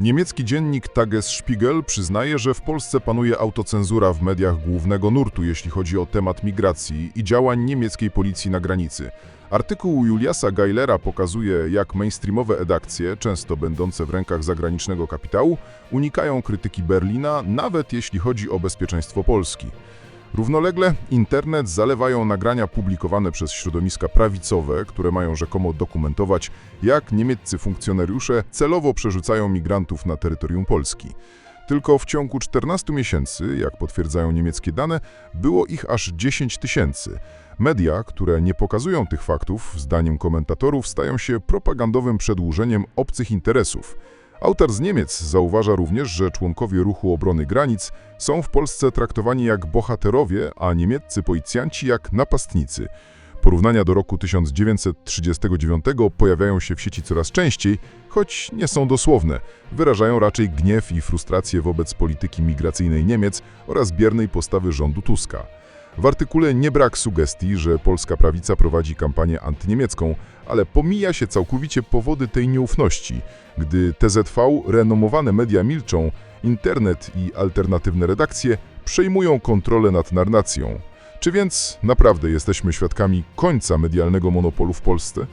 Niemiecki dziennik Tagesspiegel przyznaje, że w Polsce panuje autocenzura w mediach głównego nurtu, jeśli chodzi o temat migracji i działań niemieckiej policji na granicy. Artykuł Juliasa Geilera pokazuje, jak mainstreamowe redakcje, często będące w rękach zagranicznego kapitału, unikają krytyki Berlina, nawet jeśli chodzi o bezpieczeństwo Polski. Równolegle internet zalewają nagrania publikowane przez środowiska prawicowe, które mają rzekomo dokumentować, jak niemieccy funkcjonariusze celowo przerzucają migrantów na terytorium Polski. Tylko w ciągu 14 miesięcy, jak potwierdzają niemieckie dane, było ich aż 10 tysięcy. Media, które nie pokazują tych faktów, zdaniem komentatorów, stają się propagandowym przedłużeniem obcych interesów. Autor z Niemiec zauważa również, że członkowie ruchu obrony granic są w Polsce traktowani jak bohaterowie, a niemieccy policjanci jak napastnicy. Porównania do roku 1939 pojawiają się w sieci coraz częściej, choć nie są dosłowne. Wyrażają raczej gniew i frustrację wobec polityki migracyjnej Niemiec oraz biernej postawy rządu Tuska. W artykule nie brak sugestii, że polska prawica prowadzi kampanię antyniemiecką, ale pomija się całkowicie powody tej nieufności. Gdy TZV, renomowane media milczą, internet i alternatywne redakcje przejmują kontrolę nad narracją. Czy więc naprawdę jesteśmy świadkami końca medialnego monopolu w Polsce?